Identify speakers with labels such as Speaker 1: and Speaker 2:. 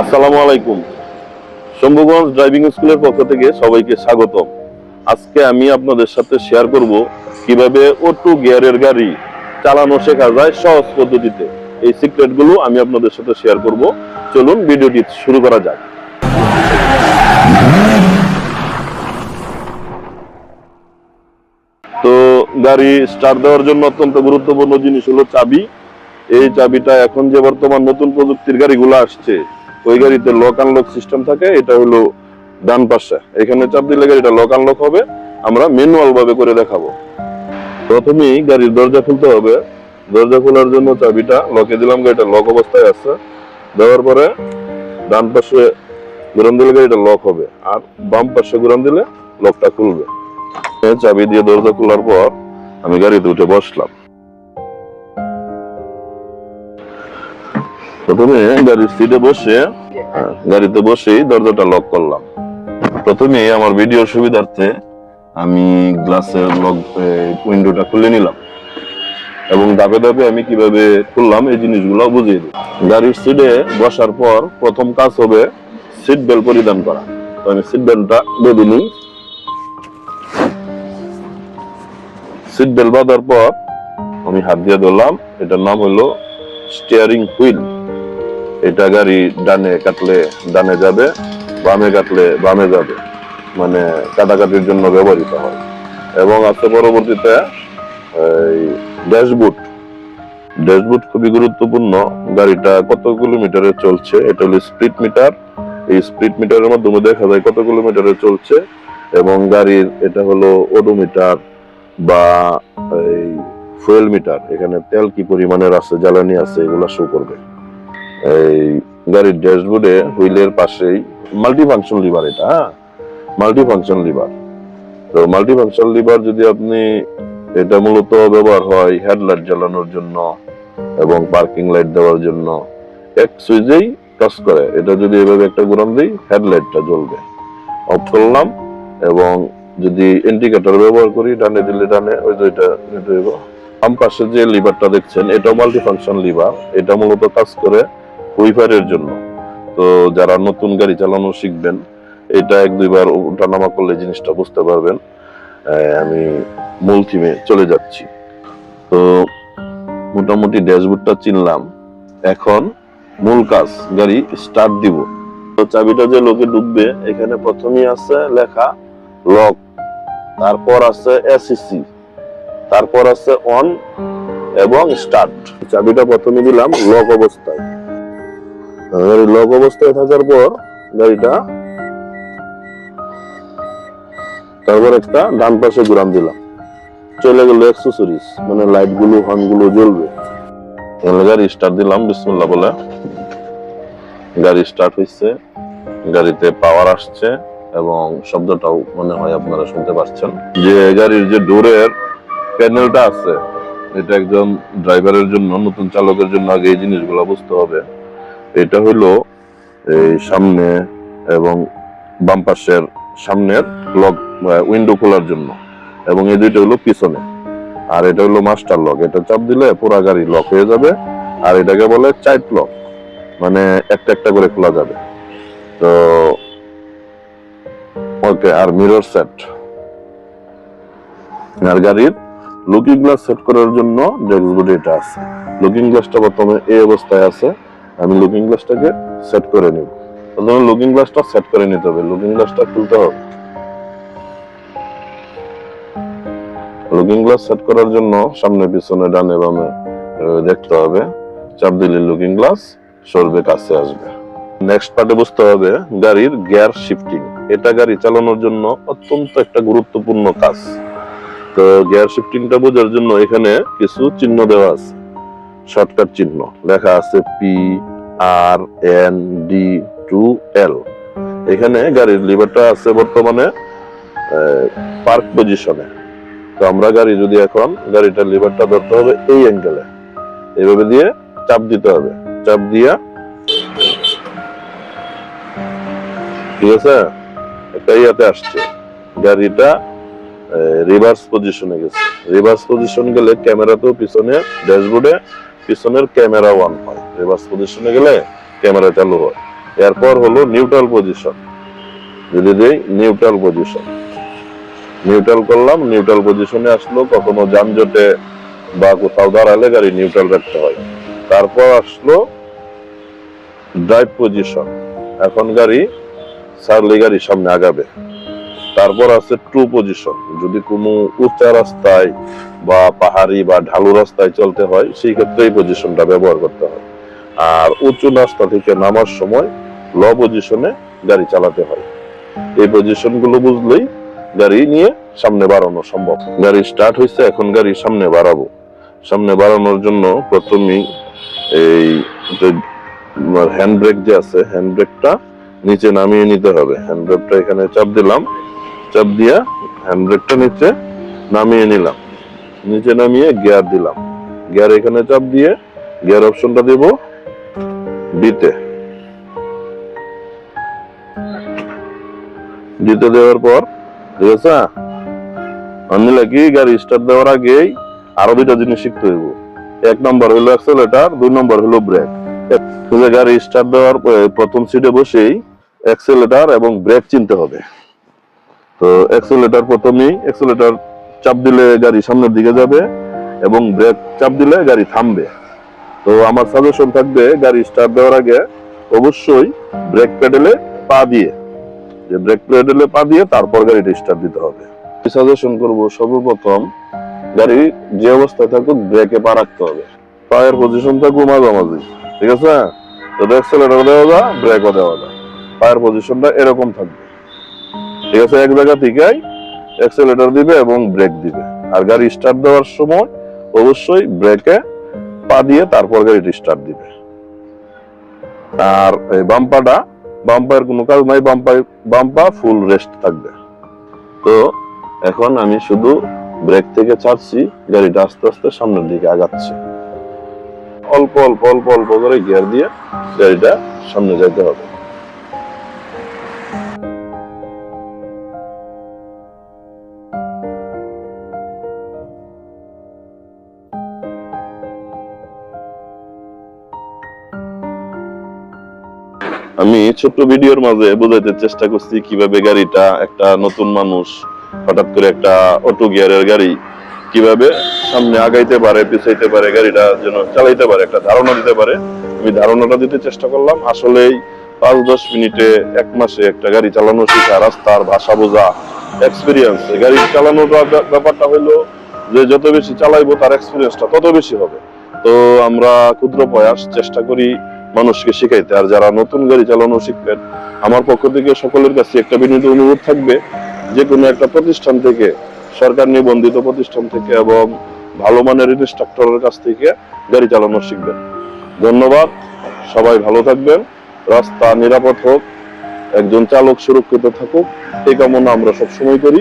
Speaker 1: আসসালামু আলাইকুম। শম্ভুগঞ্জ ড্রাইভিং স্কুলের পক্ষ থেকে সবাইকে স্বাগতম। আজকে আমি আপনাদের সাথে শেয়ার করব কীভাবে অটো গিয়ারের গাড়ি চালানো শেখা যায় সহজ পদ্ধতিতে। এই সিক্রেটগুলো আমি আপনাদের সাথে শেয়ার করব। চলুন ভিডিওটি শুরু করা যাক। তো গাড়ি স্টার্ট দেওয়ার জন্য অত্যন্ত গুরুত্বপূর্ণ জিনিস হলো চাবি। এই চাবিটা এখন যে বর্তমান নতুন প্রযুক্তির গাড়িগুলো আসছে ওই গাড়িতে লক আনলক সিস্টেম থাকে, এটা হলো ডান পাশে। এখানে চাপ দিলে গাড়িটা লক আনলক হবে, আমরা ম্যানুয়াল ভাবে করে দেখাবো। প্রথমেই গাড়ির দরজা খুলতে হবে। দরজা খোলার জন্য চাবিটা লকে দিলাম, গাড়িটা লক অবস্থায় আছে। দেওয়ার পরে ডান পাশে ঘুরান দিলে গাড়িটা লক হবে, আর বাম পাশে ঘুরান দিলে লকটা খুলবে। চাবি দিয়ে দরজা খোলার পর আমি গাড়িতে উঠে বসলাম। প্রথমে গাড়ির সিটে বসে হ্যাঁ, গাড়িতে বসেই দরজাটা লক করলাম। প্রথমে আমার ভিডিওর সুবিধার্থে আমি গ্লাসের লক উইন্ডোটা খুলে নিলাম। এবং ধাপে ধাপে আমি কীভাবে খুললাম এই জিনিসগুলো বুঝিয়ে দিই গাড়ির সিটে বসার পর প্রথম কাজ হবে সিট বেল্ট পরিধান করা। তো আমি সিট বেল্টটা বেঁধে নিই। সিট বেল্ট বাঁধার পর আমি হাত দিয়ে ধরলাম। এটার নাম হলো স্টিয়ারিং হুইল এটা গাড়ি ডানে কাটলে ডানে যাবে, বামে কাটলে বামে যাবে। মানে কাটাকাটির জন্য ব্যবহৃত হয়। এবং আছে পরবর্তীতে ড্যাশবোর্ড। ড্যাশবোর্ড খুবই গুরুত্বপূর্ণ। গাড়িটা কত কিলোমিটারে চলছে, এটা হলো স্পিড মিটার। এই স্পিড মিটারের মাধ্যমে দেখা যায় কত কিলোমিটারে চলছে। এবং গাড়ির এটা হলো ওডোমিটার বা এই ফুয়েল মিটার। এখানে তেল কি পরিমাণের আছে, জ্বালানি আছে, এগুলা শো করবে। এই গাড়ির ড্যাশবোর্ডে হুইলের পাশেই মাল্টি ফাংশন লিভার এটা হ্যাঁ? মাল্টি ফাংশন লিভার তো মাল্টি ফাংশন লিভার যদি আপনি এটা মূলত ব্যবহার হয় হেডলাইট জ্বালানোর জন্য এবং পার্কিং লাইট দেওয়ার জন্য, এক সুইচেই টাচ করে। এটা যদি এভাবে একটা ঘুরান দিই, হেডলাইটটা জ্বলবে। অফ করলাম এবং যদি ইন্ডিকেটর ব্যবহার করি, ডানে দিলে ডানে, ওই যে এটা বাম পাশে যে লিভারটা দেখছেন, এটাও মাল্টি ফাংশন লিভার এটা মূলত কাজ করে হুইফারের জন্য। তো যারা নতুন গাড়ি চালানো শিখবেন, এটা এক, দুইবার ওঠানামা করলে জিনিসটা বুঝতে পারবেন। আমি মূল থিমে চলে যাচ্ছি। তো মোটামুটি ড্যাশবোর্ডটা চিনলাম। এখন মূল কাজ, গাড়ি স্টার্ট দিব। তো চাবিটা যে লোকে ঢুকবে, এখানে প্রথমেই আছে লেখা লক তারপর আছে এসিসি তারপর আছে অন এবং স্টার্ট চাবিটা প্রথমে দিলাম লক অবস্থায়। গাড়ি লক অবস্থায় থাকার পর গাড়িটা তারপর একটা ডান পাশে ঘুরান দিলাম। চলে গেল অ্যাক্সেসরিজ মানে লাইটগুলো হর্নগুলো জ্বলবে। গাড়ি স্টার্ট দিলাম, বিসমুল্লাহ বলে। গাড়ি স্টার্ট হয়েছে গাড়িতে পাওয়ার আসছে এবং শব্দটাও মনে হয় আপনারা শুনতে পাচ্ছেন। যে গাড়ির যে ডোরের প্যানেলটা আছে, এটা একজন ড্রাইভারের জন্য, নতুন চালকের জন্য আগে এই জিনিসগুলো বুঝতে হবে। এটা হলো এই সামনে এবং বাম পাশের সামনের লক উইন্ডো খোলার জন্য। এবং এই দুইটা হলো পিছনে। আর এটা হলো মাস্টার লক এটা চাপ দিলে পুরা গাড়ি লক হয়ে যাবে। আর এটাকে বলে চাইট লক মানে একটা একটা করে খোলা যাবে। তো ওকে আর মিরর সেট আর গাড়ির লুকিং গ্লাস সেট করার জন্য ড্যাশবোর্ডে এটা আছে। লুকিং গ্লাসটা প্রথমে এই অবস্থায় আছে। আমি লুকিং গ্লাসটাকে সেট করে নিব। প্রথমে লুকিং গ্লাসটা সেট করে নিতে হবে। লুকিং গ্লাসটা খুলতে হবে। লুকিং গ্লাস সেট করার জন্য সামনে, পিছনে, ডানে, বামে দেখতে হবে। চাপ দিলে লুকিং গ্লাস সরবে, কাছে আসবে। নেক্সট পার্টে বুঝতে হবে গাড়ির গিয়ার শিফটিং এটা গাড়ি চালানোর জন্য অত্যন্ত একটা গুরুত্বপূর্ণ কাজ। তো গিয়ার শিফটিংটা বোঝার জন্য এখানে কিছু চিহ্ন দেওয়া আছে। শর্টকাট চিহ্ন। লেখা আছে P R N D two L এখানে গাড়ির লিভারটা আছে বর্তমানে পার্ক পজিশনে তো আমরা গাড়ি যদি এখন গাড়িটার লিভারটা ধরতে হবে এই অ্যাঙ্গেলে এইভাবে দিয়ে চাপ দিতে হবে। চাপ দিয়া ঠিক আছে? একটা ইয়াতে আসছে। গাড়িটা রিভার্স পজিশনে গেছে। রিভার্স পজিশন গেলে ক্যামেরাতেও পিছনে ড্যাশবোর্ডে পিছনের ক্যামেরা ওয়ান হয় রিভার্স পজিশনে গেলে ক্যামেরা চালু হয়। এরপর হলো নিউট্রাল পজিশন যদি দেই নিউট্রাল পজিশন নিউট্রাল করলাম নিউট্রাল পজিশনে আসলো, কখনো যানজটে বা কোথাও দাঁড়ালে গাড়ি নিউট্রাল রাখতে হয়। তারপর আসলো ড্রাইভ পজিশন এখন গাড়ি সারলে গাড়ি সামনে আগাবে। তারপর আছে ট্রু পজিশন যদি কোনো উঁচা রাস্তায় বা পাহাড়ি বা ঢালু রাস্তায় চলতে হয়, সেই ক্ষেত্রে এই পজিশনটা ব্যবহার করতে হয়। আর উঁচু রাস্তা থেকে নামার সময় ল পজিশনে গাড়ি চালাতে হয়। এই পজিশনগুলো বুঝলেই গাড়ি নিয়ে সামনে বাড়ানো সম্ভব। গাড়ি স্টার্ট হয়েছে এখন গাড়ি সামনে বাড়াবো। সামনে বাড়ানোর জন্য প্রথমেই এই হ্যান্ড ব্রেক যে আছে হ্যান্ড ব্রেকটা নিচে নামিয়ে নিতে হবে। হ্যান্ড ব্রেকটা এখানে চাপ দিলাম। চাপ দিয়া হ্যান্ড ব্রেকটা নিচে নামিয়ে নিলাম। নিচে নামিয়ে গিয়ার দিলাম। গিয়ার এখানে চাপ দিয়ে গিয়ার অপশনটা দেব দিতে দিতে দেওয়ার পর, ঠিক আছে? আমি লাগি গাড়ি স্টার্ট দেওয়ার আগেই আরও দুইটা জিনিস শিখতে হইব। এক নম্বর হলো অ্যাক্সেলেটার দুই নম্বর হলো ব্রেক গাড়ি স্টার্ট দেওয়ার পরে প্রথম সিটে বসেই অ্যাক্সেলেটার এবং ব্রেক চিনতে হবে। তো অ্যাক্সেলেটার প্রথমেই অ্যাক্সেলেটার চাপ দিলে গাড়ি সামনের দিকে যাবে এবং ব্রেক চাপ দিলে গাড়ি থামবে। তো আমার সাজেশন থাকবে গাড়ি স্টার্ট দেওয়ার আগে অবশ্যই ব্রেক প্যাডেলে পা দিয়ে, যে ব্রেক প্যাডেলে পা দিয়ে তারপর গাড়িটা স্টার্ট দিতে হবে। সাজেশন করব সর্বপ্রথম গাড়ি যে অবস্থায় থাকুক ব্রেকে পা রাখতে হবে। পায়ের পজিশন থাকুক মাঝামাঝি, ঠিক আছে? তো অ্যাক্সেলেটার দেওয়া যা ব্রেকও দেওয়া যায়। পায়ের পজিশনটা এরকম থাকবে। ঠিক আছে, এক জায়গা থেকেই অ্যাক্সেলেটার দিবে এবং ব্রেক দিবে। আর গাড়ি স্টার্ট দেওয়ার সময় অবশ্যই ব্রেকে পা দিয়ে তারপর গাড়িটি স্টার্ট দিবে। আর এই বাম্পাটা বাম্পার কোনো কাজ নাই বাম্পা বাম্পা ফুল রেস্ট থাকবে। তো এখন আমি শুধু ব্রেক থেকে ছাড়ছি, গাড়িটা আস্তে আস্তে সামনের দিকে আগাচ্ছে। অল্প অল্প অল্প অল্প করে গিয়ার দিয়ে গাড়িটা সামনে যাইতে হবে। আমি ছোট্ট ভিডিওর মাঝে বোঝাইতে চেষ্টা করছি কীভাবে গাড়িটা একটা নতুন মানুষ হঠাৎ করে একটা অটো গিয়ারের গাড়ি কীভাবে সামনে আগাইতে পারে, পিছাইতে পারে, গাড়িটা যেন চালাইতে পারে, একটা ধারণা দিতে পারে। আমি ধারণাটা দিতে চেষ্টা করলাম। আসলেই পাঁচ দশ মিনিটে এক মাসে একটা গাড়ি চালানো শেখা, রাস্তার ভাষা বোঝা এক্সপিরিয়েন্স গাড়ি চালানোর ব্যাপারটা হলো যে যত বেশি চালাইবো তার এক্সপিরিয়েন্সটা তত বেশি হবে। তো আমরা ক্ষুদ্র প্রয়াস চেষ্টা করি মানুষকে শিখাইতে। আর যারা নতুন গাড়ি চালানো শিখবেন, আমার পক্ষ থেকে সকলের কাছে একটা বিনীত অনুরোধ থাকবে, যে কোনো একটা প্রতিষ্ঠান থেকে, সরকার নিবন্ধিত প্রতিষ্ঠান থেকে এবং ভালো মানের ইনস্ট্রাক্টরের কাছ থেকে গাড়ি চালানো শিখবেন। ধন্যবাদ, সবাই ভালো থাকবেন, রাস্তা নিরাপদ হোক, একজন চালক সুরক্ষিত থাকুক, এই কামনা আমরা সবসময় করি।